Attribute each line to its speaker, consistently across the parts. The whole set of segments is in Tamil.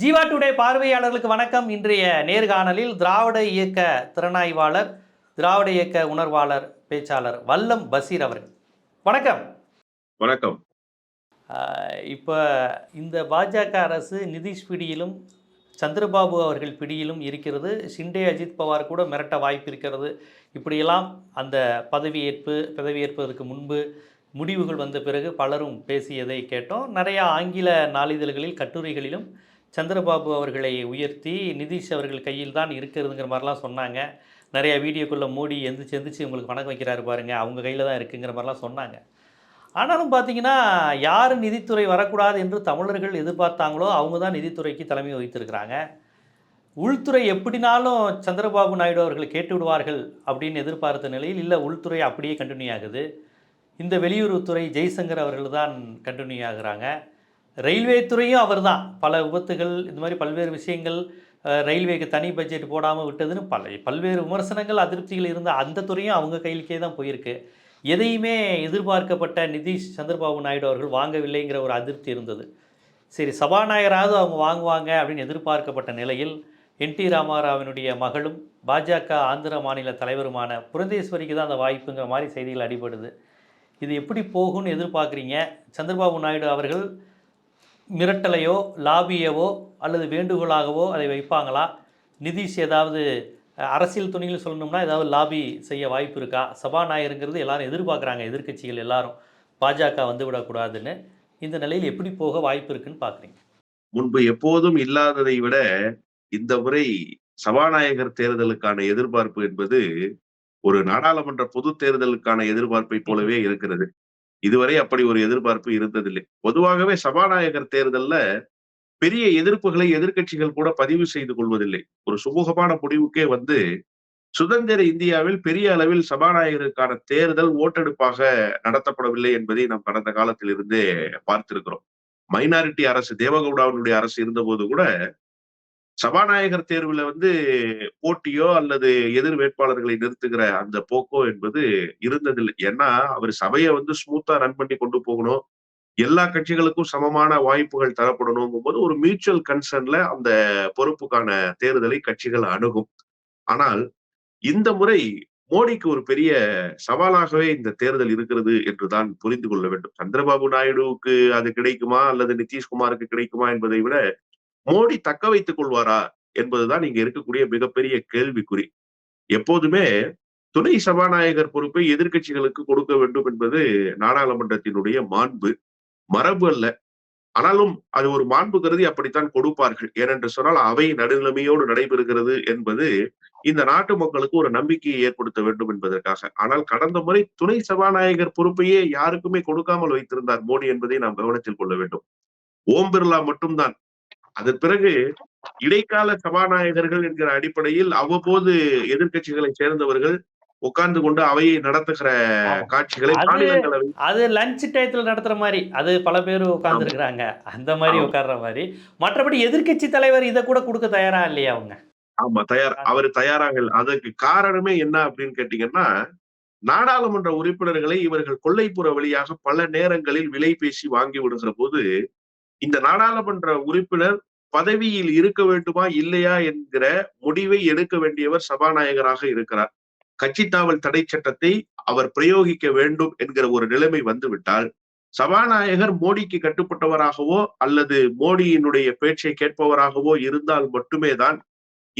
Speaker 1: ஜீவா டுடே பார்வையாளர்களுக்கு வணக்கம் இன்றைய நேர்காணலில் திராவிட இயக்க திறனாய்வாளர் திராவிட இயக்க உணர்வாளர் பேச்சாளர் வல்லம் பசீர் அவர்கள் வணக்கம் வணக்கம் இப்போ இந்த பாஜக அரசு நிதிஷ் பிடியிலும் சந்திரபாபு அவர்கள் பிடியிலும் இருக்கிறது ஷிண்டே அஜித் பவார் கூட மிரட்ட வாய்ப்பு இருக்கிறது இப்படியெல்லாம் அந்த பதவியேற்பு பதவியேற்பதற்கு முன்பு முடிவுகள் வந்த பிறகு பலரும் பேசியதை கேட்டோம் நிறையா ஆங்கில நாளிதழ்களில் கட்டுரைகளிலும் சந்திரபாபு அவர்களை உயர்த்தி நிதிஷ் அவர்கள் கையில் தான் இருக்கிறதுங்கிற மாதிரிலாம் சொன்னாங்க நிறையா வீடியோக்குள்ளே மூடி எந்திரிச்சு எந்திரிச்சு உங்களுக்கு வணக்கம் வைக்கிறாரு பாருங்கள் அவங்க கையில் தான் இருக்குங்கிற மாதிரிலாம் சொன்னாங்க ஆனாலும் பார்த்தீங்கன்னா யார் நிதித்துறை வரக்கூடாது என்று தமிழர்கள் எதிர்பார்த்தாங்களோ அவங்க தான் நிதித்துறைக்கு தலைமை வகித்திருக்கிறாங்க உள்துறை எப்படினாலும் சந்திரபாபு நாயுடு அவர்கள் கேட்டு விடுவார்கள் அப்படின்னு எதிர்பார்த்த நிலையில் இல்லை உள்துறை அப்படியே கண்டினியூ ஆகுது இந்த வெளியுறவுத்துறை ஜெய்சங்கர் அவர்கள் தான் கண்டினியூ ஆகுறாங்க ரயில்வே துறையும் அவர் தான் பல விபத்துகள் இந்த மாதிரி பல்வேறு விஷயங்கள் ரயில்வேக்கு தனி பட்ஜெட் போடாமல் விட்டதுன்னு பல பல்வேறு விமர்சனங்கள் அதிருப்திகள் இருந்த அந்த துறையும் அவங்க கையிலுக்கே தான் போயிருக்கு எதையுமே எதிர்பார்க்கப்பட்ட நிதிஷ் சந்திரபாபு நாயுடு அவர்கள் வாங்கவில்லைங்கிற ஒரு அதிருப்தி இருந்தது சரி சபாநாயகராவது அவங்க வாங்குவாங்க அப்படின்னு எதிர்பார்க்கப்பட்ட நிலையில் என் டி ராமாராவினுடைய மகளும் பாஜக ஆந்திர மாநில தலைவருமான புரந்தேஸ்வரிக்கு தான் அந்த வாய்ப்புங்கிற மாதிரி செய்திகள் அடிபடுது இது எப்படி போகும்னு எதிர்பார்க்குறீங்க சந்திரபாபு நாயுடு அவர்கள் மிரட்டலையோ லாபியவோ அல்லது வேண்டுகோளாகவோ அதை வைப்பாங்களா நிதிஷ் ஏதாவது அரசியல் துணியில் சொல்லணும்னா ஏதாவது லாபி செய்ய வாய்ப்பு இருக்கா சபாநாயகருங்கிறது எல்லாரும் எதிர்பார்க்குறாங்க எதிர்கட்சிகள் எல்லாரும் பாஜக வந்து விடக்கூடாதுன்னு இந்த நிலையில் எப்படி போக வாய்ப்பு இருக்குன்னு பார்க்குறீங்க
Speaker 2: முன்பு எப்போதும் இல்லாததை விட இந்த முறை சபாநாயகர் தேர்தலுக்கான எதிர்பார்ப்பு என்பது ஒரு நாடாளுமன்ற பொது தேர்தலுக்கான எதிர்பார்ப்பை போலவே இருக்கிறது இதுவரை அப்படி ஒரு எதிர்பார்ப்பு இருந்ததில்லை பொதுவாகவே சபாநாயகர் தேர்தல்ல பெரிய எதிர்ப்புகளை எதிர்கட்சிகள் கூட பதிவு செய்து கொள்வதில்லை ஒரு சுமூகமான முடிவுக்கே வந்து சுதந்திர இந்தியாவில் பெரிய அளவில் சபாநாயகருக்கான தேர்தல் ஓட்டெடுப்பாக நடத்தப்படவில்லை என்பதை நாம் கடந்த காலத்தில் இருந்தே பார்த்திருக்கிறோம் மைனாரிட்டி அரசு தேவகவுடாவினுடைய அரசு இருந்தபோது கூட சபாநாயகர் தேர்வுல வந்து போட்டியோ அல்லது எதிர் வேட்பாளர்களை நிறுத்துகிற அந்த போக்கோ என்பது இருந்ததில்லை ஏன்னா அவர் சபையை வந்து ஸ்மூத்தா ரன் பண்ணி கொண்டு போகணும் எல்லா கட்சிகளுக்கும் சமமான வாய்ப்புகள் தரப்படணுங்கும் போது ஒரு மியூச்சுவல் கன்சர்ன்ல அந்த பொறுப்புக்கான தேர்தலை கட்சிகள் அணுகும் ஆனால் இந்த முறை மோடிக்கு ஒரு பெரிய சவாலாகவே இந்த தேர்தல் இருக்கிறது என்றுதான் புரிந்து கொள்ள வேண்டும் சந்திரபாபு நாயுடுவுக்கு அது கிடைக்குமா அல்லது நிதிஷ்குமாருக்கு கிடைக்குமா என்பதை விட மோடி தக்க வைத்துக் கொள்வாரா என்பதுதான் இங்க இருக்கக்கூடிய மிகப்பெரிய கேள்விக்குறி எப்போதுமே துணை சபாநாயகர் பொறுப்பை எதிர்கட்சிகளுக்கு கொடுக்க வேண்டும் என்பது நாடாளுமன்றத்தினுடைய மாண்பு மரபு அல்ல ஆனாலும் அது ஒரு மாண்பு கருதி அப்படித்தான் கொடுப்பார்கள் ஏனென்று சொன்னால் அவை நடுநிலைமையோடு நடைபெறுகிறது என்பது இந்த நாட்டு மக்களுக்கு ஒரு நம்பிக்கையை ஏற்படுத்த வேண்டும் என்பதற்காக ஆனால் கடந்த முறை துணை சபாநாயகர் பொறுப்பையே யாருக்குமே கொடுக்காமல் வைத்திருந்தார் மோடி என்பதை நாம் கவனத்தில் கொள்ள வேண்டும் ஓம் பிர்லா மட்டும்தான் அதன் பிறகு இடைக்கால சபாநாயகர்கள் என்கிற அடிப்படையில் அவ்வப்போது எதிர்கட்சிகளை சேர்ந்தவர்கள் உட்கார்ந்து கொண்டு அவையை நடத்துகிற காட்சிகளை
Speaker 1: அது லஞ்ச் டயத்துல நடத்துற மாதிரி அது பல பேர் உட்கார்ந்து இருக்கிறாங்க அந்த மாதிரி உட்கார்ற மாதிரி மற்றபடி எதிர்கட்சி தலைவர் இதை கூட கொடுக்க தயாரா இல்லையா அவங்க
Speaker 2: ஆமா தயார் அவர் தயாராக அதற்கு காரணமே என்ன அப்படின்னு கேட்டீங்கன்னா நாடாளுமன்ற உறுப்பினர்களை இவர்கள் கொள்ளைப்புற வழியாக பல நேரங்களில் விலை பேசி வாங்கி விடுகிற போது இந்த நாடாளுமன்ற உறுப்பினர் பதவியில் இருக்க வேண்டுமா இல்லையா என்கிற முடிவை எடுக்க வேண்டியவர் சபாநாயகராக இருக்கிறார் கட்சி தாவல் தடை சட்டத்தை அவர் பிரயோகிக்க வேண்டும் என்கிற ஒரு நிலைமை வந்துவிட்டால் சபாநாயகர் மோடிக்கு கட்டுப்பட்டவராகவோ அல்லது மோடியினுடைய பேச்சை கேட்பவராகவோ இருந்தால் மட்டுமே தான்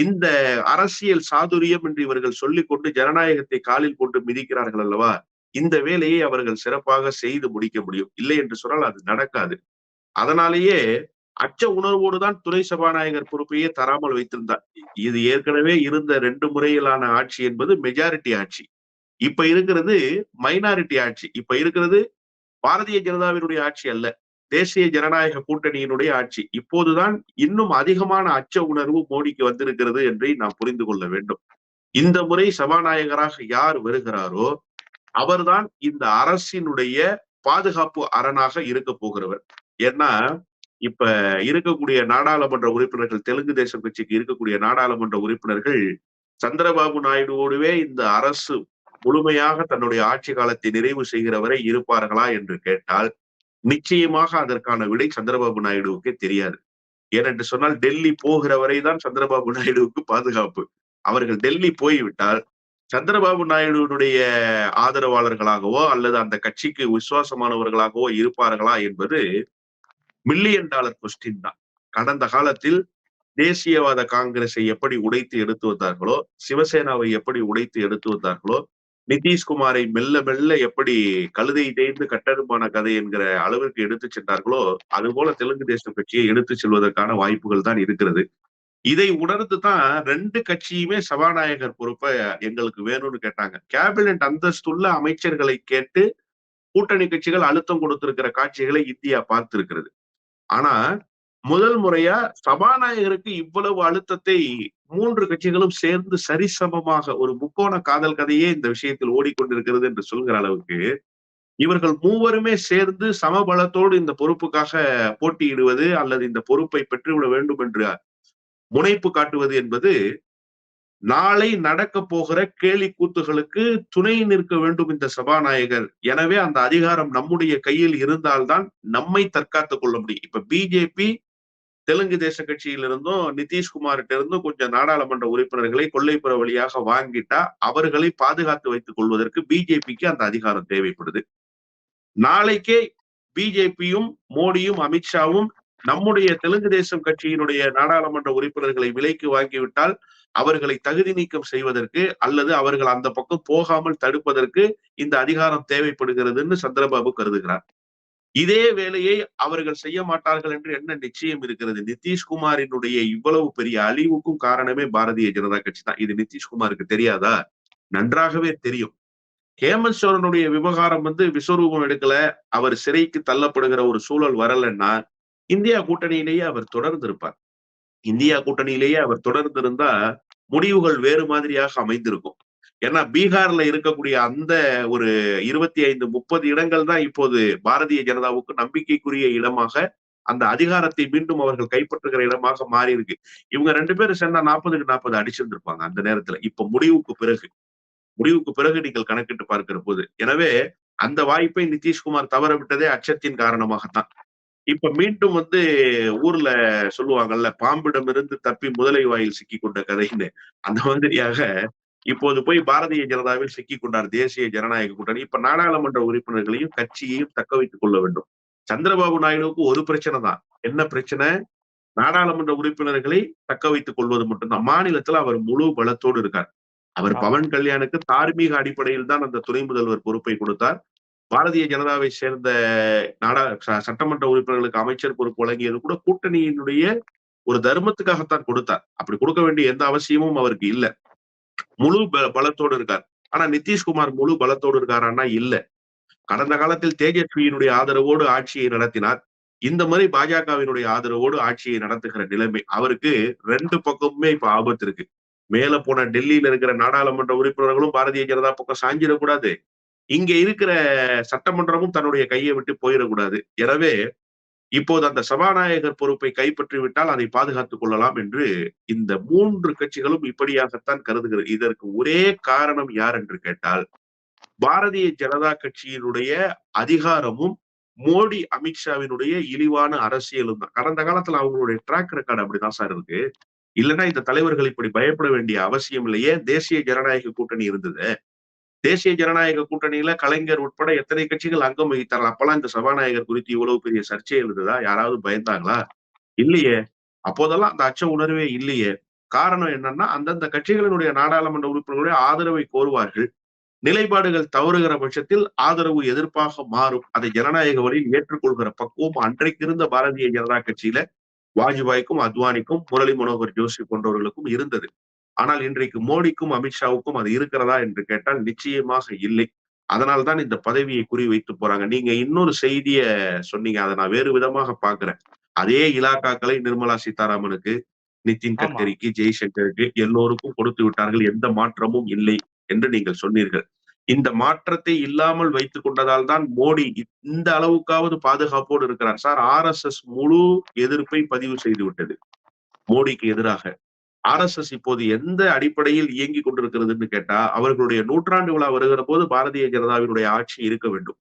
Speaker 2: இந்த அரசியல் சாதுரியம் என்று இவர்கள் சொல்லிக்கொண்டு ஜனநாயகத்தை காலில் கொண்டு மிதிக்கிறார்கள் அல்லவா இந்த வேலையை அவர்கள் சிறப்பாக செய்து முடிக்க முடியும் இல்லை என்று சொன்னால் அது நடக்காது அதனாலேயே அச்ச உணர்வோடு தான் துணை சபாநாயகர் பொறுப்பையே தராமல் வைத்திருந்தார் இது ஏற்கனவே இருந்த ரெண்டு முறையிலான ஆட்சி என்பது மெஜாரிட்டி ஆட்சி இப்ப இருக்கிறது மைனாரிட்டி ஆட்சி இப்ப இருக்கிறது பாரதிய ஜனதாவினுடைய ஆட்சி அல்ல தேசிய ஜனநாயக கூட்டணியினுடைய ஆட்சி இப்போதுதான் இன்னும் அதிகமான அச்ச உணர்வு மோடிக்கு வந்திருக்கிறது என்றை நாம் புரிந்து கொள்ள வேண்டும் இந்த முறை சபாநாயகராக யார் வருகிறாரோ அவர்தான் இந்த அரசினுடைய பாதுகாப்பு அரணாக இருக்க போகிறவர் ஏன்னா இப்ப இருக்கக்கூடிய நாடாளுமன்ற உறுப்பினர்கள் தெலுங்கு தேசம் கட்சிக்கு இருக்கக்கூடிய நாடாளுமன்ற உறுப்பினர்கள் சந்திரபாபு நாயுடுவோடுவே இந்த அரசு முழுமையாக தன்னுடைய ஆட்சி காலத்தை நிறைவு செய்கிற வரை இருப்பார்களா என்று கேட்டால் நிச்சயமாக அதற்கான விடை சந்திரபாபு நாயுடுவுக்கு தெரியாது ஏனென்று சொன்னால் டெல்லி போகிற தான் சந்திரபாபு நாயுடுவுக்கு பாதுகாப்பு அவர்கள் டெல்லி போய்விட்டால் சந்திரபாபு நாயுடுனுடைய ஆதரவாளர்களாகவோ அல்லது அந்த கட்சிக்கு விசுவாசமானவர்களாகவோ இருப்பார்களா என்பது மில்லியன் டாலர் கொஸ்டின் தான் கடந்த காலத்தில் தேசியவாத காங்கிரஸை எப்படி உடைத்து எடுத்து வந்தார்களோ சிவசேனாவை எப்படி உடைத்து எடுத்து வந்தார்களோ நிதிஷ்குமாரை மெல்ல மெல்ல எப்படி கழுதை தேய்ந்து கட்டடுமான கதை என்கிற அளவிற்கு எடுத்து சென்றார்களோ அது போல தெலுங்கு தேசம் கட்சியை எடுத்து செல்வதற்கான வாய்ப்புகள் தான் இருக்கிறது இதை உணர்ந்து தான் ரெண்டு கட்சியுமே சபாநாயகர் பொறுப்பை எங்களுக்கு வேணும்னு கேட்டாங்க கேபினட் அந்தஸ்துள்ள அமைச்சர்களை கேட்டு கூட்டணி கட்சிகள் அழுத்தம் கொடுத்திருக்கிற காட்சிகளை இந்தியா பார்த்திருக்கிறது ஆனா முதல் முறையா சபாநாயகருக்கு இவ்வளவு அழுத்தத்தை மூன்று கட்சிகளும் சேர்ந்து சரிசமமாக ஒரு முக்கோண காதல் கதையே இந்த விஷயத்தில் ஓடிக்கொண்டிருக்கிறது என்று சொல்கிற அளவுக்கு இவர்கள் மூவருமே சேர்ந்து சமபலத்தோடு இந்த பொறுப்புக்காக போட்டியிடுவது அல்லது இந்த பொறுப்பை பெற்றுவிட வேண்டும் என்று முனைப்பு காட்டுவது என்பது நாளை நடக்க போகிற கேலி கூத்துகளுக்கு துணை நிற்க வேண்டும் இந்த சபாநாயகர் எனவே அந்த அதிகாரம் நம்முடைய கையில் இருந்தால்தான் நம்மை தற்காத்துக் கொள்ள முடியும் இப்ப பிஜேபி தெலுங்கு தேச கட்சியிலிருந்தும் நிதிஷ்குமார்கிட்ட இருந்தும் கொஞ்சம் நாடாளுமன்ற உறுப்பினர்களை கொள்ளைப்புற வழியாக வாங்கிட்டா அவர்களை பாதுகாத்து வைத்துக் கொள்வதற்கு பிஜேபிக்கு அந்த அதிகாரம் தேவைப்படுது நாளைக்கே பிஜேபியும் மோடியும் அமித்ஷாவும் நம்முடைய தெலுங்கு தேசம் கட்சியினுடைய நாடாளுமன்ற உறுப்பினர்களை விலைக்கு வாங்கிவிட்டால் அவர்களை தகுதி நீக்கம் செய்வதற்கு அல்லது அவர்கள் அந்த பக்கம் போகாமல் தடுப்பதற்கு இந்த அதிகாரம் தேவைப்படுகிறதுன்னு சந்திரபாபு கருதுகிறார் இதே வேலையை அவர்கள் செய்ய மாட்டார்கள் என்று என்ன நிச்சயம் இருக்கிறது நிதிஷ்குமாரினுடைய இவ்வளவு பெரிய அழிவுக்கும் காரணமே பாரதிய ஜனதா கட்சி தான் இது நிதிஷ்குமாருக்கு தெரியாதா நன்றாகவே தெரியும் ஹேமந்த் சோரனுடைய விவகாரம் வந்து விஸ்வரூபம் எடுக்கல அவர் சிறைக்கு தள்ளப்படுகிற ஒரு சூழல் வரலன்னா இந்தியா கூட்டணியிலேயே அவர் தொடர்ந்து இருப்பார் இந்தியா கூட்டணியிலேயே அவர் தொடர்ந்து இருந்தா முடிவுகள் வேறு மாதிரியாக அமைந்திருக்கும் ஏன்னா பீகார்ல இருக்கக்கூடிய அந்த ஒரு இருபத்தி ஐந்து முப்பது இடங்கள் தான் இப்போது பாரதிய ஜனதாவுக்கு நம்பிக்கைக்குரிய இடமாக அந்த அதிகாரத்தை மீண்டும் அவர்கள் கைப்பற்றுகிற இடமாக மாறி இருக்கு இவங்க ரெண்டு பேரும் சென்னா நாற்பதுக்கு நாற்பது அடிச்சிருந்திருப்பாங்க அந்த நேரத்துல இப்ப முடிவுக்கு பிறகு முடிவுக்கு பிறகு நீங்கள் கணக்கிட்டு பார்க்கிற போது எனவே அந்த வாய்ப்பை நிதிஷ்குமார் தவற விட்டதே அச்சத்தின் காரணமாகத்தான் இப்ப மீண்டும் வந்து ஊர்ல சொல்லுவாங்கல்ல பாம்பிடம் இருந்து தப்பி முதலை வாயில் சிக்கி கொண்ட கதைன்னு அந்த மாதிரியாக இப்போது போய் பாரதிய ஜனதாவில் சிக்கி கொண்டார் தேசிய ஜனநாயக கூட்டணி இப்ப நாடாளுமன்ற உறுப்பினர்களையும் கட்சியையும் தக்க வைத்துக் கொள்ள வேண்டும் சந்திரபாபு நாயுடுவுக்கு ஒரு பிரச்சனை தான் என்ன பிரச்சனை நாடாளுமன்ற உறுப்பினர்களை தக்க வைத்துக் கொள்வது மட்டும்தான் மாநிலத்தில் அவர் முழு பலத்தோடு இருக்கார் அவர் பவன் கல்யாணுக்கு தார்மீக அடிப்படையில் தான் அந்த துணை முதல்வர் பொறுப்பை கொடுத்தார் பாரதிய ஜனதாவை சேர்ந்த நாடா சட்டமன்ற உறுப்பினர்களுக்கு அமைச்சர் பொறுப்பு வழங்கியது கூட கூட்டணியினுடைய ஒரு தர்மத்துக்காகத்தான் கொடுத்தார் அப்படி கொடுக்க வேண்டிய எந்த அவசியமும் அவருக்கு இல்லை முழு பலத்தோடு இருக்கார் ஆனா நிதிஷ்குமார் முழு பலத்தோடு இருக்காரான்னா இல்ல கடந்த காலத்தில் தேஜஸ்வியினுடைய ஆதரவோடு ஆட்சியை நடத்தினார் இந்த மாதிரி பாஜகவினுடைய ஆதரவோடு ஆட்சியை நடத்துகிற நிலைமை அவருக்கு ரெண்டு பக்கமுமே இப்ப ஆபத்து இருக்கு மேல போன டெல்லியில இருக்கிற நாடாளுமன்ற உறுப்பினர்களும் பாரதிய ஜனதா பக்கம் சாஞ்சிடக்கூடாது இங்க இருக்கிற சட்டமன்றமும் தன்னுடைய கையை விட்டு போயிடக்கூடாது எனவே இப்போது அந்த சபாநாயகர் பொறுப்பை கைப்பற்றிவிட்டால் அதை பாதுகாத்துக் கொள்ளலாம் என்று இந்த மூன்று கட்சிகளும் இப்படியாகத்தான் கருதுகிறது இதற்கு ஒரே காரணம் யார் என்று கேட்டால் பாரதிய ஜனதா கட்சியினுடைய அதிகாரமும் மோடி அமித்ஷாவினுடைய இழிவான அரசியலும் தான் கடந்த காலத்துல அவங்களுடைய ட்ராக் ரெக்கார்டு அப்படிதான் சார் இருக்கு இல்லைன்னா இந்த தலைவர்கள் இப்படி பயப்பட வேண்டிய அவசியம் இல்லையே தேசிய ஜனநாயக கூட்டணி இருந்தது தேசிய ஜனநாயக கூட்டணியில கலைஞர் உட்பட எத்தனை கட்சிகள் அங்கம் வகித்தார்கள் அப்பெல்லாம் இந்த சபாநாயகர் குறித்து இவ்வளவு பெரிய சர்ச்சை எழுதுதா யாராவது பயந்தாங்களா இல்லையே அப்போதெல்லாம் அந்த அச்ச உணர்வே இல்லையே காரணம் என்னன்னா அந்தந்த கட்சிகளினுடைய நாடாளுமன்ற உறுப்பினர்களுடைய ஆதரவை கோருவார்கள் நிலைப்பாடுகள் தவறுகிற பட்சத்தில் ஆதரவு எதிர்ப்பாக மாறும் அதை ஜனநாயக வழியில் ஏற்றுக்கொள்கிற பக்குவம் அன்றைக்கு இருந்த பாரதிய ஜனதா கட்சியில வாஜ்பாய்க்கும் அத்வானிக்கும் முரளி மனோகர் ஜோஷி போன்றவர்களுக்கும் இருந்தது ஆனால் இன்றைக்கு மோடிக்கும் அமித்ஷாவுக்கும் அது இருக்கிறதா என்று கேட்டால் நிச்சயமாக இல்லை அதனால்தான் இந்த பதவியை குறி வைத்து போறாங்க நீங்க இன்னொரு செய்திய சொன்னீங்க அதை நான் வேறு விதமாக பாக்குறேன் அதே இலாக்காக்களை நிர்மலா சீதாராமனுக்கு நிதின் கட்கரிக்கு ஜெய்சங்கருக்கு எல்லோருக்கும் கொடுத்து விட்டார்கள் எந்த மாற்றமும் இல்லை என்று நீங்கள் சொன்னீர்கள் இந்த மாற்றத்தை இல்லாமல் வைத்துக் கொண்டதால் தான் மோடி இந்த அளவுக்காவது பாதுகாப்போடு இருக்கிறார் சார் ஆர் எஸ் எஸ் முழு எதிர்ப்பை பதிவு செய்து விட்டது மோடிக்கு எதிராக ஆர் எஸ் எஸ் இப்போது எந்த அடிப்படையில் இயங்கி கொண்டிருக்கிறதுன்னு கேட்டா அவர்களுடைய நூற்றாண்டு விழா வருகிற போது பாரதிய ஜனதாவினுடைய ஆட்சி இருக்க வேண்டும்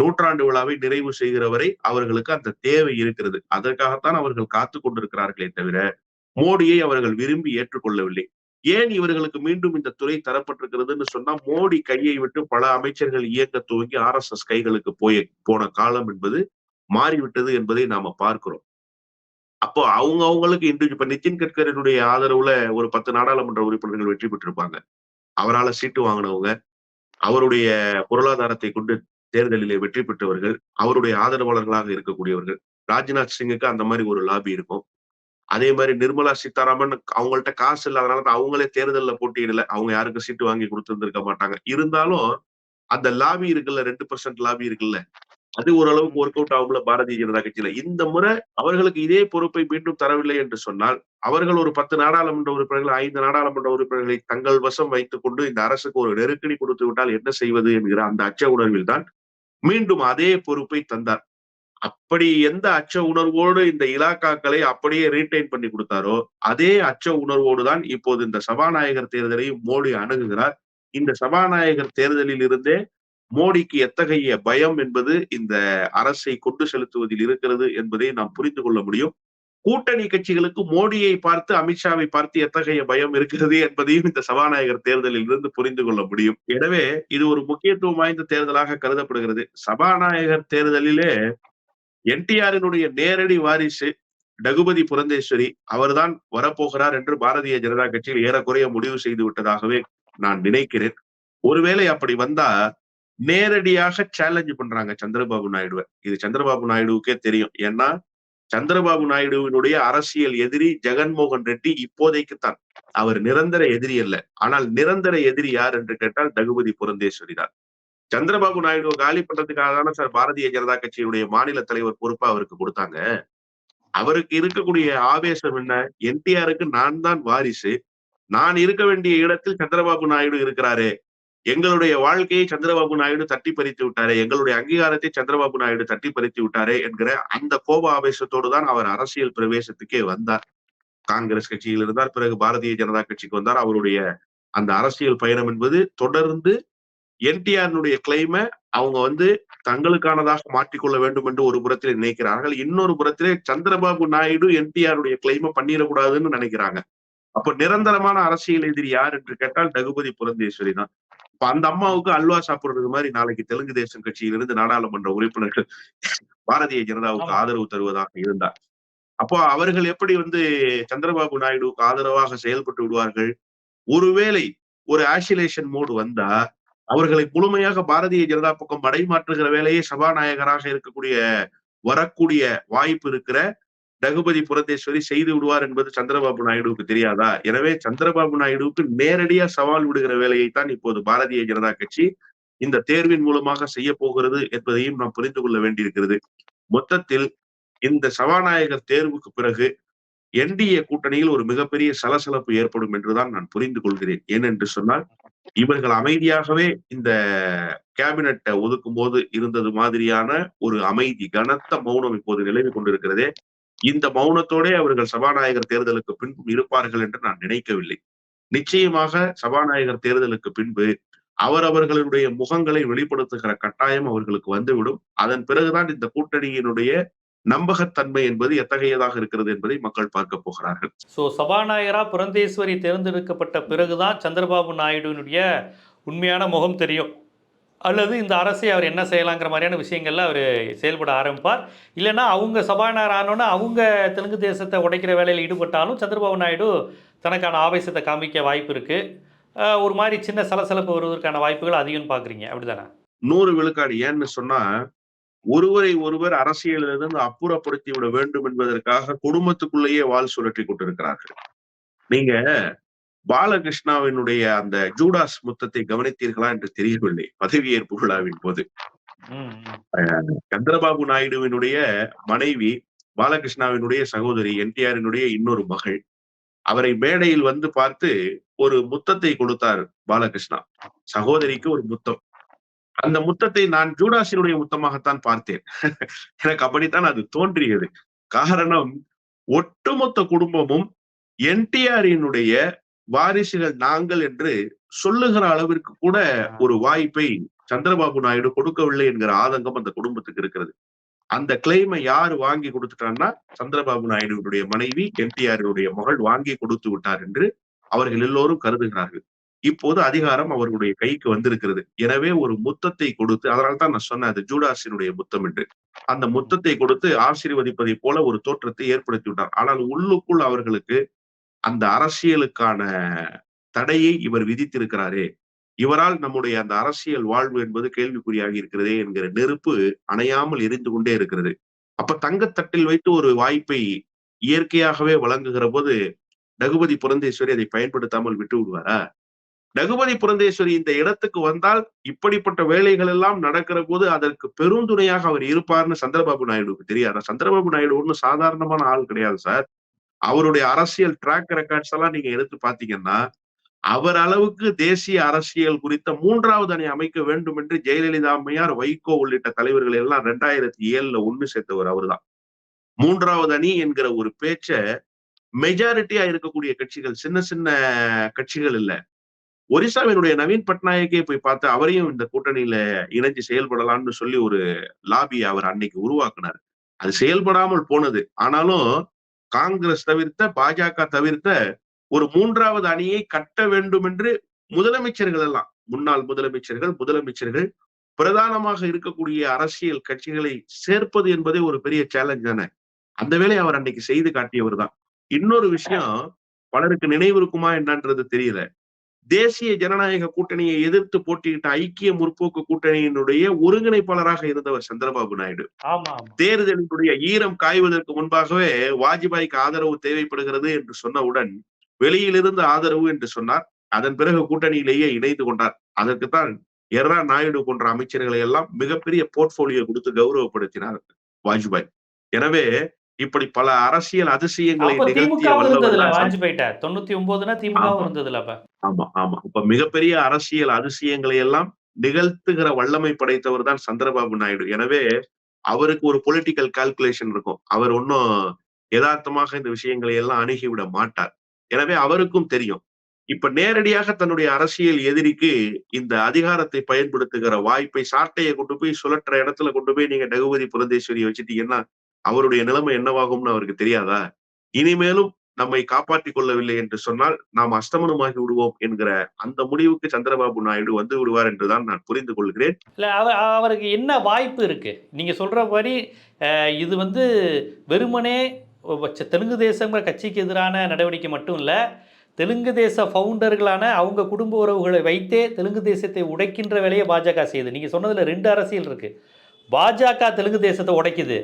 Speaker 2: நூற்றாண்டு விழாவை நிறைவு செய்கிற வரை அவர்களுக்கு அந்த தேவை இருக்கிறது அதற்காகத்தான் அவர்கள் காத்து கொண்டிருக்கிறார்களே தவிர மோடியை அவர்கள் விரும்பி ஏற்றுக்கொள்ளவில்லை ஏன் இவர்களுக்கு மீண்டும் இந்த துறை தரப்பட்டிருக்கிறதுன்னு சொன்னா மோடி கையை விட்டு பல அமைச்சர்கள் இயக்க துவங்கி ஆர் எஸ் எஸ் கைகளுக்கு போய் போன காலம் என்பது மாறிவிட்டது என்பதை நாம பார்க்கிறோம் அப்போ அவங்க அவங்களுக்கு இண்டிவிஜுவல் இப்ப நிதின் கட்கரினுடைய ஆதரவுல ஒரு பத்து நாடாளுமன்ற உறுப்பினர்கள் வெற்றி பெற்றிருப்பாங்க அவரால் சீட்டு வாங்கினவங்க அவருடைய பொருளாதாரத்தை கொண்டு தேர்தலிலே வெற்றி பெற்றவர்கள் அவருடைய ஆதரவாளர்களாக இருக்கக்கூடியவர்கள் ராஜ்நாத் சிங்குக்கு அந்த மாதிரி ஒரு லாபி இருக்கும் அதே மாதிரி நிர்மலா சீதாராமன் அவங்கள்ட்ட காசு இல்லாதனால அவங்களே தேர்தலில் போட்டியிடல அவங்க யாருக்கும் சீட்டு வாங்கி கொடுத்துருந்துருக்க மாட்டாங்க இருந்தாலும் அந்த லாபி இருக்குல்ல ரெண்டு பர்சன்ட் லாபி இருக்குல்ல அது ஓரளவுக்கு ஒர்க் அவுட் ஆகும்ல பாரதிய ஜனதா கட்சியில இந்த முறை அவர்களுக்கு இதே பொறுப்பை மீண்டும் தரவில்லை என்று சொன்னால் அவர்கள் ஒரு பத்து நாடாளுமன்ற உறுப்பினர்கள் ஐந்து நாடாளுமன்ற உறுப்பினர்களை தங்கள் வசம் வைத்துக் கொண்டு இந்த அரசுக்கு ஒரு நெருக்கடி கொடுத்து விட்டால் என்ன செய்வது என்கிற அந்த அச்ச உணர்வில் தான் மீண்டும் அதே பொறுப்பை தந்தார் அப்படி எந்த அச்ச உணர்வோடு இந்த இலாக்காக்களை அப்படியே ரீட்டைன் பண்ணி கொடுத்தாரோ அதே அச்ச உணர்வோடு தான் இப்போது இந்த சபாநாயகர் தேர்தலையும் மோடி அணுகுகிறார் இந்த சபாநாயகர் தேர்தலில் இருந்தே மோடிக்கு எத்தகைய பயம் என்பது இந்த அரசை கொண்டு செலுத்துவதில் இருக்கிறது என்பதை நாம் புரிந்து கொள்ள முடியும் கூட்டணி கட்சிகளுக்கு மோடியை பார்த்து அமித்ஷாவை பார்த்து எத்தகைய பயம் இருக்கிறது என்பதையும் இந்த சபாநாயகர் தேர்தலில் இருந்து புரிந்து கொள்ள முடியும் எனவே இது ஒரு முக்கியத்துவம் வாய்ந்த தேர்தலாக கருதப்படுகிறது சபாநாயகர் தேர்தலிலே என்டிஆரினுடைய நேரடி வாரிசு டகுபதி புரந்தேஸ்வரி அவர்தான் வரப்போகிறார் என்று பாரதிய ஜனதா கட்சியில் ஏறக்குறைய முடிவு செய்து விட்டதாகவே நான் நினைக்கிறேன் ஒருவேளை அப்படி வந்தா நேரடியாக சேலஞ்சு பண்றாங்க சந்திரபாபு நாயுடுவை இது சந்திரபாபு நாயுடுவுக்கே தெரியும் ஏன்னா சந்திரபாபு நாயுடுவினுடைய அரசியல் எதிரி ஜெகன்மோகன் ரெட்டி இப்போதைக்குத்தான் அவர் நிரந்தர எதிரி அல்ல ஆனால் நிரந்தர எதிரி யார் என்று கேட்டால் தகுபதி புரந்தேஸ்வரி தான் சந்திரபாபு நாயுடு காலி பண்றதுக்காக தானே சார் பாரதிய ஜனதா கட்சியுடைய மாநில தலைவர் பொறுப்பா அவருக்கு கொடுத்தாங்க அவருக்கு இருக்கக்கூடிய ஆவேசம் என்ன என்டிஆருக்கு நான் தான் வாரிசு நான் இருக்க வேண்டிய இடத்தில் சந்திரபாபு நாயுடு இருக்கிறாரு எங்களுடைய வாழ்க்கையை சந்திரபாபு நாயுடு தட்டி பறித்து விட்டாரே எங்களுடைய அங்கீகாரத்தை சந்திரபாபு நாயுடு தட்டி பறித்து விட்டாரே என்கிற அந்த கோப ஆவேசத்தோடு தான் அவர் அரசியல் பிரவேசத்துக்கே வந்தார் காங்கிரஸ் கட்சியில் இருந்தார் பிறகு பாரதிய ஜனதா கட்சிக்கு வந்தார் அவருடைய அந்த அரசியல் பயணம் என்பது தொடர்ந்து என்டிஆர்னுடைய கிளைமை அவங்க வந்து தங்களுக்கானதாக மாற்றிக்கொள்ள வேண்டும் என்று ஒரு புறத்தில் நினைக்கிறார்கள் இன்னொரு புறத்திலே சந்திரபாபு நாயுடு என்டிஆருடைய கிளைமை பண்ணிடக்கூடாதுன்னு நினைக்கிறாங்க அப்போ நிரந்தரமான அரசியல் எதிரி யார் என்று கேட்டால் ரகுபதி புரந்தேஸ்வரி தான் இப்ப அந்த அம்மாவுக்கு அல்வா சாப்பிடுறது மாதிரி நாளைக்கு தெலுங்கு தேசம் கட்சியிலிருந்து நாடாளுமன்ற உறுப்பினர்கள் பாரதிய ஜனதாவுக்கு ஆதரவு தருவதாக இருந்தார் அப்போ அவர்கள் எப்படி வந்து சந்திரபாபு நாயுடுவுக்கு ஆதரவாக செயல்பட்டு விடுவார்கள் ஒருவேளை ஒரு ஆசிலேஷன் மோடு வந்தா அவர்களை முழுமையாக பாரதிய ஜனதா பக்கம் மடைமாற்றுகிற வேலையே சபாநாயகராக இருக்கக்கூடிய வரக்கூடிய வாய்ப்பு இருக்கிற தகுபதி புரந்தேஸ்வரி செய்து விடுவார் என்பது சந்திரபாபு நாயுடுவுக்கு தெரியாதா எனவே சந்திரபாபு நாயுடுவுக்கு நேரடியா சவால் விடுகிற வேலையைத்தான் இப்போது பாரதிய ஜனதா கட்சி இந்த தேர்வின் மூலமாக செய்ய போகிறது என்பதையும் நாம் புரிந்து கொள்ள வேண்டியிருக்கிறது மொத்தத்தில் இந்த சபாநாயகர் தேர்வுக்கு பிறகு என்டிஏ கூட்டணியில் ஒரு மிகப்பெரிய சலசலப்பு ஏற்படும் என்றுதான் நான் புரிந்து கொள்கிறேன் ஏனென்று சொன்னால் இவர்கள் அமைதியாகவே இந்த கேபினட்டை ஒதுக்கும் போது இருந்தது மாதிரியான ஒரு அமைதி கனத்த மௌனம் இப்போது நிலவி கொண்டிருக்கிறதே இந்த மௌனத்தோட அவர்கள் சபாநாயகர் தேர்தலுக்கு பின்பும் இருப்பார்கள் என்று நான் நினைக்கவில்லை நிச்சயமாக சபாநாயகர் தேர்தலுக்கு பின்பு அவரவர்களுடைய முகங்களை வெளிப்படுத்துகிற கட்டாயம் அவர்களுக்கு வந்துவிடும் அதன் பிறகுதான் இந்த கூட்டணியினுடைய நம்பகத்தன்மை என்பது எத்தகையதாக இருக்கிறது என்பதை மக்கள் பார்க்க போகிறார்கள்
Speaker 1: ஸோ சபாநாயகரா புரந்தேஸ்வரி தேர்ந்தெடுக்கப்பட்ட பிறகுதான் சந்திரபாபு நாயுடுவினுடைய உண்மையான முகம் தெரியும் அல்லது இந்த அரசை அவர் என்ன செய்யலாங்கிற மாதிரியான விஷயங்கள்ல அவர் செயல்பட ஆரம்பிப்பார் இல்லைனா அவங்க சபாநாயகர் ஆனோன்னா அவங்க தெலுங்கு தேசத்தை உடைக்கிற வேலையில் ஈடுபட்டாலும் சந்திரபாபு நாயுடு தனக்கான ஆவேசத்தை காமிக்க வாய்ப்பு இருக்குது ஒரு மாதிரி சின்ன சலசலப்பு வருவதற்கான வாய்ப்புகள் அதிகம்னு பார்க்குறீங்க அப்படிதானே
Speaker 2: நூறு விழுக்காடு ஏன்னு சொன்னால் ஒருவரை ஒருவர் அரசியலிருந்து அப்புறப்படுத்தி விட வேண்டும் என்பதற்காக குடும்பத்துக்குள்ளேயே வாழ் சுழற்றி கொண்டிருக்கிறார்கள் நீங்க பாலகிருஷ்ணாவினுடைய அந்த ஜூடாஸ் முத்தத்தை கவனித்தீர்களா என்று தெரியவில்லை பதவியேற்பு விழாவின் போது சந்திரபாபு நாயுடுவினுடைய மனைவி பாலகிருஷ்ணாவினுடைய சகோதரி என்டிஆரினுடைய இன்னொரு மகள் அவரை மேடையில் வந்து பார்த்து ஒரு முத்தத்தை கொடுத்தார் பாலகிருஷ்ணா சகோதரிக்கு ஒரு முத்தம் அந்த முத்தத்தை நான் ஜூடாசினுடைய முத்தமாகத்தான் பார்த்தேன் எனக்கு அப்படித்தான் அது தோன்றியது காரணம் ஒட்டுமொத்த குடும்பமும் என்டிஆரினுடைய வாரிசுகள் நாங்கள் என்று சொல்லுகிற அளவிற்கு கூட ஒரு வாய்ப்பை சந்திரபாபு நாயுடு கொடுக்கவில்லை என்கிற ஆதங்கம் அந்த குடும்பத்துக்கு இருக்கிறது அந்த கிளைமை யார் வாங்கி கொடுத்துட்டான்னா சந்திரபாபு நாயுடுடைய மனைவி என்டிஆருடைய மகள் வாங்கி கொடுத்து விட்டார் என்று அவர்கள் எல்லோரும் கருதுகிறார்கள் இப்போது அதிகாரம் அவர்களுடைய கைக்கு வந்திருக்கிறது எனவே ஒரு முத்தத்தை கொடுத்து அதனால்தான் நான் சொன்னேன் அது ஜூடாசினுடைய முத்தம் என்று அந்த முத்தத்தை கொடுத்து ஆசீர்வதிப்பதை போல ஒரு தோற்றத்தை ஏற்படுத்தி விட்டார் ஆனால் உள்ளுக்குள் அவர்களுக்கு அந்த அரசியலுக்கான தடையை இவர் விதித்திருக்கிறாரே இவரால் நம்முடைய அந்த அரசியல் வாழ்வு என்பது கேள்விக்குறியாகி இருக்கிறதே என்கிற நெருப்பு அணையாமல் எரிந்து கொண்டே இருக்கிறது அப்ப தங்கத்தட்டில் வைத்து ஒரு வாய்ப்பை இயற்கையாகவே வழங்குகிற போது ரகுபதி புரந்தேஸ்வரி அதை பயன்படுத்தாமல் விட்டு விடுவாரா ரகுபதி புரந்தேஸ்வரி இந்த இடத்துக்கு வந்தால் இப்படிப்பட்ட வேலைகள் எல்லாம் நடக்கிற போது அதற்கு பெருந்துணையாக அவர் இருப்பார்னு சந்திரபாபு நாயுடுக்கு தெரியாதா சந்திரபாபு நாயுடு ஒன்றும் சாதாரணமான ஆள் கிடையாது சார் அவருடைய அரசியல் ட்ராக் ரெக்கார்ட்ஸ் எல்லாம் நீங்க எடுத்து பாத்தீங்கன்னா அவர் அளவுக்கு தேசிய அரசியல் குறித்த மூன்றாவது அணி அமைக்க வேண்டும் என்று ஜெயலலிதா அம்மையார் வைகோ உள்ளிட்ட தலைவர்கள் எல்லாம் ரெண்டாயிரத்தி ஏழுல ஒண்ணு சேர்த்தவர் அவர்தான் மூன்றாவது அணி என்கிற ஒரு பேச்ச மெஜாரிட்டியா இருக்கக்கூடிய கட்சிகள் சின்ன சின்ன கட்சிகள் இல்ல ஒரிசாவினுடைய நவீன் பட்நாயக்கே போய் பார்த்து அவரையும் இந்த கூட்டணியில இணைஞ்சு செயல்படலாம்னு சொல்லி ஒரு லாபி அவர் அன்னைக்கு உருவாக்குனார் அது செயல்படாமல் போனது ஆனாலும் காங்கிரஸ் தவிர்த்த பாஜக தவிர்த்த ஒரு மூன்றாவது அணியை கட்ட வேண்டும் என்று முதலமைச்சர்கள் எல்லாம் முன்னாள் முதலமைச்சர்கள் முதலமைச்சர்கள் பிரதானமாக இருக்கக்கூடிய அரசியல் கட்சிகளை சேர்ப்பது என்பதே ஒரு பெரிய சேலஞ்ச் தானே அந்த வேலையை அவர் அன்னைக்கு செய்து காட்டியவர் தான் இன்னொரு விஷயம் பலருக்கு நினைவு இருக்குமா என்னன்றது தெரியல தேசிய ஜனநாயக கூட்டணியை எதிர்த்து போட்டியிட்ட ஐக்கிய முற்போக்கு கூட்டணியினுடைய ஒருங்கிணைப்பாளராக இருந்தவர் சந்திரபாபு நாயுடு தேர்தலினுடைய ஈரம் காய்வதற்கு முன்பாகவே வாஜ்பாய்க்கு ஆதரவு தேவைப்படுகிறது என்று சொன்னவுடன் வெளியிலிருந்து ஆதரவு என்று சொன்னார் அதன் பிறகு கூட்டணியிலேயே இணைந்து கொண்டார் அதற்குத்தான் எர்ரா நாயுடு போன்ற அமைச்சர்களை எல்லாம் மிகப்பெரிய போர்ட்போலியோ கொடுத்து கௌரவப்படுத்தினார் வாஜ்பாய் எனவே இப்படி பல அரசியல் அதிசயங்களை நிகழ்த்திய இப்ப மிகப்பெரிய அரசியல் அதிசயங்களை எல்லாம் நிகழ்த்துகிற வல்லமை படைத்தவர் தான் சந்திரபாபு நாயுடு எனவே அவருக்கு ஒரு பொலிட்டிக்கல் கால்குலேஷன் இருக்கும் அவர் ஒன்னும் யதார்த்தமாக இந்த விஷயங்களை எல்லாம் அணுகிவிட மாட்டார் எனவே அவருக்கும் தெரியும் இப்ப நேரடியாக தன்னுடைய அரசியல் எதிரிக்கு இந்த அதிகாரத்தை பயன்படுத்துகிற வாய்ப்பை சாட்டையை கொண்டு போய் சுழற்ற இடத்துல கொண்டு போய் நீங்க டகுபதி புரந்தேஸ்வரியை வச்சுட்டீங்கன்னா அவருடைய நிலைமை என்னவாகும்னு அவருக்கு தெரியாதா இனிமேலும் நம்மை காப்பாற்றிக் கொள்ளவில்லை என்று சொன்னால் நாம் அஸ்தமனமாகி விடுவோம் என்கிற அந்த முடிவுக்கு சந்திரபாபு நாயுடு வந்து விடுவார் என்றுதான் நான் புரிந்து கொள்கிறேன் இல்லை அவருக்கு என்ன வாய்ப்பு இருக்கு நீங்க சொல்ற மாதிரி இது வந்து வெறுமனே தெலுங்கு தேசங்கிற கட்சிக்கு எதிரான நடவடிக்கை மட்டும் இல்லை தெலுங்கு தேச ஃபவுண்டர்களான அவங்க குடும்ப உறவுகளை வைத்தே தெலுங்கு தேசத்தை உடைக்கின்ற வேலையை பாஜக செய்யுது நீங்கள் சொன்னதில் ரெண்டு அரசியல் இருக்குது பாஜக தெலுங்கு தேசத்தை உடைக்குது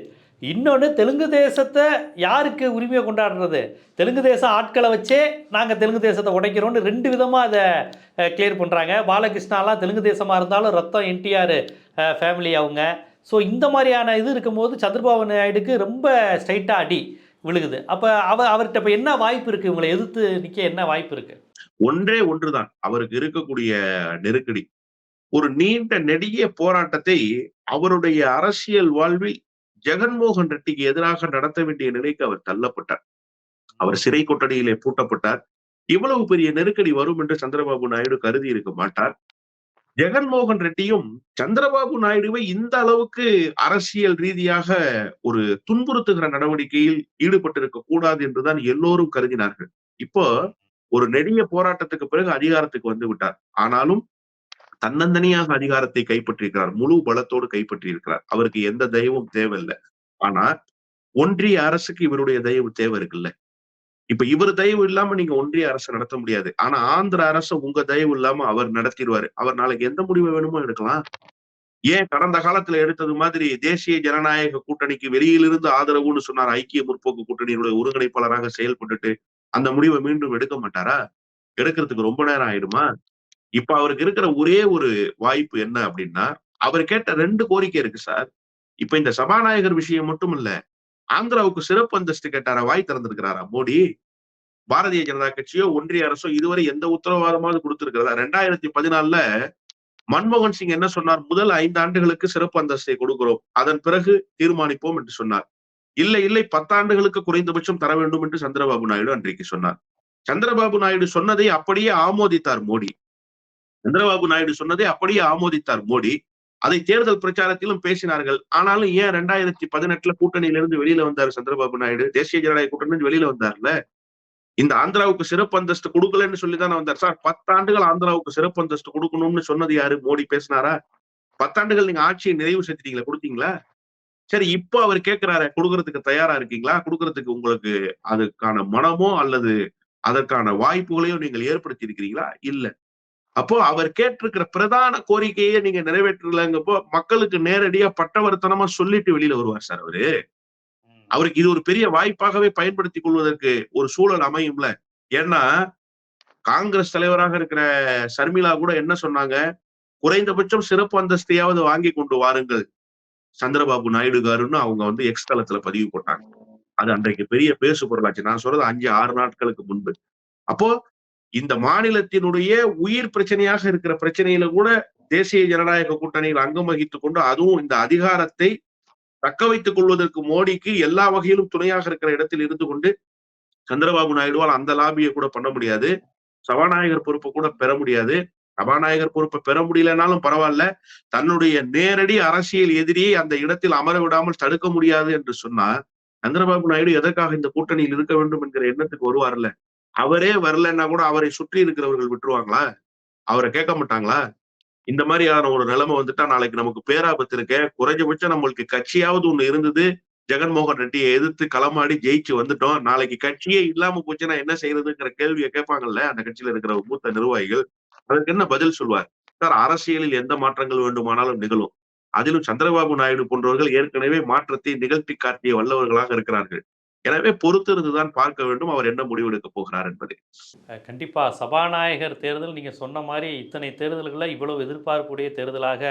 Speaker 2: இன்னொன்று தெலுங்கு தேசத்தை யாருக்கு உரிமையை கொண்டாடுறது தெலுங்கு தேச ஆட்களை வச்சே நாங்கள் தெலுங்கு தேசத்தை உடைக்கிறோம்னு ரெண்டு விதமாக அதை கிளியர் பண்ணுறாங்க பாலகிருஷ்ணாலாம் தெலுங்கு தேசமாக இருந்தாலும் ரத்தம் என்டிஆர் ஃபேமிலி அவங்க ஸோ இந்த மாதிரியான இது இருக்கும்போது சந்திரபாபு நாயுடுக்கு ரொம்ப ஸ்ட்ரைட்டாக அடி விழுகுது அப்போ அவ அவர்கிட்ட இப்போ என்ன வாய்ப்பு இருக்குது இவங்களை எதிர்த்து நிற்க என்ன வாய்ப்பு இருக்குது ஒன்றே ஒன்றுதான் அவருக்கு இருக்கக்கூடிய நெருக்கடி ஒரு நீண்ட நெடிய போராட்டத்தை அவருடைய அரசியல் வாழ்வில் ஜெகன்மோகன் ரெட்டிக்கு எதிராக நடத்த வேண்டிய நிலைக்கு அவர் தள்ளப்பட்டார் அவர் சிறை கொட்டடியிலே பூட்டப்பட்டார் இவ்வளவு பெரிய நெருக்கடி வரும் என்று சந்திரபாபு நாயுடு கருதி இருக்க மாட்டார் ஜெகன்மோகன் ரெட்டியும் சந்திரபாபு நாயுடுவை இந்த அளவுக்கு அரசியல் ரீதியாக ஒரு துன்புறுத்துகிற நடவடிக்கையில் ஈடுபட்டிருக்க கூடாது என்றுதான் எல்லோரும் கருதினார்கள் இப்போ ஒரு நெடிய போராட்டத்துக்கு பிறகு அதிகாரத்துக்கு வந்து விட்டார் ஆனாலும் தன்னந்தனியாக அதிகாரத்தை கைப்பற்றியிருக்கிறார் முழு பலத்தோடு கைப்பற்றியிருக்கிறார் அவருக்கு எந்த தயவும் தேவையில்லை ஆனா ஒன்றிய அரசுக்கு இவருடைய தயவு தேவை இருக்குல்ல இப்ப இவர் தயவு இல்லாம நீங்க ஒன்றிய அரசு நடத்த முடியாது ஆனா ஆந்திர அரசு உங்க தயவு இல்லாம அவர் நடத்திடுவாரு அவர் நாளைக்கு எந்த முடிவை வேணுமோ எடுக்கலாம் ஏன் கடந்த காலத்துல எடுத்தது மாதிரி தேசிய ஜனநாயக கூட்டணிக்கு வெளியிலிருந்து ஆதரவுன்னு சொன்னார் ஐக்கிய முற்போக்கு கூட்டணியினுடைய ஒருங்கிணைப்பாளராக செயல்பட்டுட்டு அந்த முடிவை மீண்டும் எடுக்க மாட்டாரா எடுக்கிறதுக்கு ரொம்ப நேரம் ஆயிடுமா இப்ப அவருக்கு இருக்கிற ஒரே ஒரு வாய்ப்பு என்ன அப்படின்னா அவர் கேட்ட ரெண்டு கோரிக்கை இருக்கு சார் இப்ப இந்த சபாநாயகர் விஷயம் மட்டும் இல்ல ஆந்திராவுக்கு சிறப்பு அந்தஸ்து கேட்டார வாய் திறந்திருக்கிறாரா மோடி பாரதிய ஜனதா கட்சியோ ஒன்றிய அரசோ இதுவரை எந்த உத்தரவாதமாவது கொடுத்திருக்கிறதா ரெண்டாயிரத்தி பதினாலுல மன்மோகன் சிங் என்ன சொன்னார் முதல் ஐந்து ஆண்டுகளுக்கு சிறப்பு அந்தஸ்தை கொடுக்கிறோம் அதன் பிறகு தீர்மானிப்போம் என்று சொன்னார் இல்லை இல்லை பத்தாண்டுகளுக்கு குறைந்தபட்சம் தர வேண்டும் என்று சந்திரபாபு நாயுடு அன்றைக்கு சொன்னார் சந்திரபாபு நாயுடு சொன்னதை அப்படியே ஆமோதித்தார் மோடி சந்திரபாபு நாயுடு சொன்னதை அப்படியே ஆமோதித்தார் மோடி அதை தேர்தல் பிரச்சாரத்திலும் பேசினார்கள் ஆனாலும் ஏன் ரெண்டாயிரத்தி பதினெட்டுல கூட்டணியிலிருந்து வெளியில வந்தார் சந்திரபாபு நாயுடு தேசிய ஜனநாயக கூட்டணி வெளியில வந்தார்ல இந்த ஆந்திராவுக்கு சிறப்பு அந்தஸ்து கொடுக்கலன்னு சொல்லிதான் வந்தார் சார் பத்தாண்டுகள் ஆந்திராவுக்கு சிறப்பு அந்தஸ்து கொடுக்கணும்னு சொன்னது யாரு மோடி பேசினாரா பத்தாண்டுகள் நீங்க ஆட்சியை நிறைவு செஞ்சிட்டீங்களா கொடுத்தீங்களா சரி இப்போ அவர் கேட்கிறாரு கொடுக்கறதுக்கு தயாரா இருக்கீங்களா கொடுக்கறதுக்கு உங்களுக்கு அதுக்கான மனமோ அல்லது அதற்கான வாய்ப்புகளையோ நீங்கள் ஏற்படுத்தி இருக்கிறீங்களா இல்லை அப்போ அவர் கேட்டிருக்கிற பிரதான கோரிக்கையை நீங்க நிறைவேற்றலங்கப்போ மக்களுக்கு நேரடியா பட்டவர்த்தனமா சொல்லிட்டு வெளியில வருவார் சார் அவரு அவருக்கு இது ஒரு பெரிய வாய்ப்பாகவே பயன்படுத்தி கொள்வதற்கு ஒரு சூழல் அமையும்ல ஏன்னா காங்கிரஸ் தலைவராக இருக்கிற சர்மிளா கூட என்ன சொன்னாங்க குறைந்தபட்சம் சிறப்பு அந்தஸ்தையாவது வாங்கி கொண்டு வாருங்கள் சந்திரபாபு நாயுடு காருன்னு அவங்க வந்து எக்ஸ் தளத்துல பதிவு போட்டாங்க அது அன்றைக்கு பெரிய பேசு பொருளாச்சு நான் சொல்றது அஞ்சு ஆறு நாட்களுக்கு முன்பு அப்போ இந்த மாநிலத்தினுடைய உயிர் பிரச்சனையாக இருக்கிற பிரச்சனையில கூட தேசிய ஜனநாயக கூட்டணியில் அங்கம் வகித்துக் கொண்டு அதுவும் இந்த அதிகாரத்தை தக்க வைத்துக் கொள்வதற்கு மோடிக்கு எல்லா வகையிலும் துணையாக இருக்கிற இடத்தில் இருந்து கொண்டு சந்திரபாபு நாயுடுவால் அந்த லாபியை கூட பண்ண முடியாது சபாநாயகர் பொறுப்பை கூட பெற முடியாது சபாநாயகர் பொறுப்பை பெற முடியலனாலும் பரவாயில்ல தன்னுடைய நேரடி அரசியல் எதிரியை அந்த இடத்தில் அமர விடாமல் தடுக்க முடியாது என்று சொன்னா சந்திரபாபு நாயுடு எதற்காக இந்த கூட்டணியில் இருக்க வேண்டும் என்கிற எண்ணத்துக்கு வருவார்ல அவரே வரலன்னா கூட அவரை சுற்றி இருக்கிறவர்கள் விட்டுருவாங்களா அவரை கேட்க மாட்டாங்களா இந்த மாதிரியான ஒரு நிலைமை வந்துட்டா நாளைக்கு நமக்கு பேராபத்து இருக்க குறைஞ்சபட்சம் நம்மளுக்கு கட்சியாவது ஒண்ணு இருந்தது ஜெகன்மோகன் ரெட்டியை எதிர்த்து களமாடி ஜெயிச்சு வந்துட்டோம் நாளைக்கு கட்சியே இல்லாம போச்சுன்னா என்ன செய்யறதுங்கிற கேள்வியை கேட்பாங்கல்ல அந்த கட்சியில இருக்கிற மூத்த நிர்வாகிகள் அதற்கு என்ன பதில் சொல்வார் சார் அரசியலில் எந்த மாற்றங்கள் வேண்டுமானாலும் நிகழும் அதிலும் சந்திரபாபு நாயுடு போன்றவர்கள் ஏற்கனவே மாற்றத்தை நிகழ்த்தி காட்டிய வல்லவர்களாக இருக்கிறார்கள் எனவே பொறுத்திருந்துதான் பார்க்க வேண்டும் அவர் என்ன முடிவெடுக்க போகிறார் என்பதை கண்டிப்பா சபாநாயகர் தேர்தல் நீங்க சொன்ன மாதிரி இத்தனை தேர்தல்களில் இவ்வளவு எதிர்பார்ப்புடைய தேர்தலாக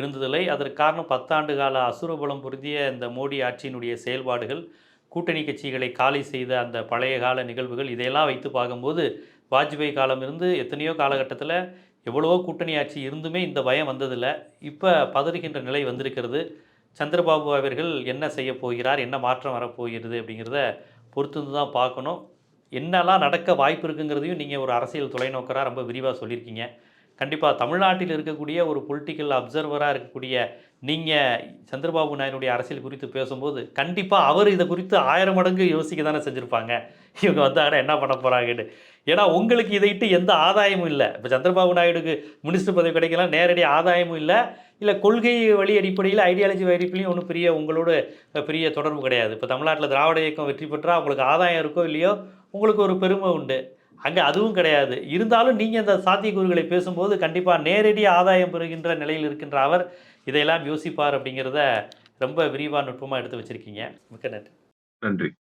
Speaker 2: இருந்ததில்லை அதற்கு காரணம் பத்தாண்டு கால அசுரபலம் பொருந்திய இந்த மோடி ஆட்சியினுடைய செயல்பாடுகள் கூட்டணி கட்சிகளை காலி செய்த அந்த பழைய கால நிகழ்வுகள் இதையெல்லாம் வைத்து பார்க்கும்போது வாஜ்பாய் காலம் இருந்து எத்தனையோ காலகட்டத்தில் எவ்வளவோ கூட்டணி ஆட்சி இருந்துமே இந்த பயம் வந்ததில்லை இப்போ பதறுகின்ற நிலை வந்திருக்கிறது சந்திரபாபு அவர்கள் என்ன செய்ய போகிறார் என்ன மாற்றம் வரப்போகிறது அப்படிங்கிறத பொறுத்து தான் பார்க்கணும் என்னெல்லாம் நடக்க வாய்ப்பு இருக்குங்கிறதையும் நீங்கள் ஒரு அரசியல் தொலைநோக்கராக ரொம்ப விரிவாக சொல்லியிருக்கீங்க கண்டிப்பாக தமிழ்நாட்டில் இருக்கக்கூடிய ஒரு பொலிட்டிக்கல் அப்சர்வராக இருக்கக்கூடிய நீங்கள் சந்திரபாபு நாயுடைய அரசியல் குறித்து பேசும்போது கண்டிப்பாக அவர் இதை குறித்து ஆயிரம் மடங்கு யோசிக்க தானே செஞ்சுருப்பாங்க இவங்க வந்தாங்கன்னா என்ன பண்ண போகிறாங்கன்னு ஏன்னா உங்களுக்கு இதைட்டு எந்த ஆதாயமும் இல்லை இப்போ சந்திரபாபு நாயுடுக்கு மினிஸ்டர் பதவி கிடைக்கலாம் நேரடி ஆதாயமும் இல்லை இல்லை கொள்கை வழி அடிப்படையில் ஐடியாலஜி வரிப்பிலையும் ஒன்றும் பெரிய உங்களோட பெரிய தொடர்பு கிடையாது இப்போ தமிழ்நாட்டில் திராவிட இயக்கம் வெற்றி பெற்றால் உங்களுக்கு ஆதாயம் இருக்கோ இல்லையோ உங்களுக்கு ஒரு பெருமை உண்டு அங்கே அதுவும் கிடையாது இருந்தாலும் நீங்கள் இந்த சாத்தியக்கூறுகளை பேசும்போது கண்டிப்பாக நேரடி ஆதாயம் பெறுகின்ற நிலையில் இருக்கின்ற அவர் இதையெல்லாம் யோசிப்பார் அப்படிங்கிறத ரொம்ப விரிவாக நுட்பமாக எடுத்து வச்சுருக்கீங்க மிக்க நன்றி நன்றி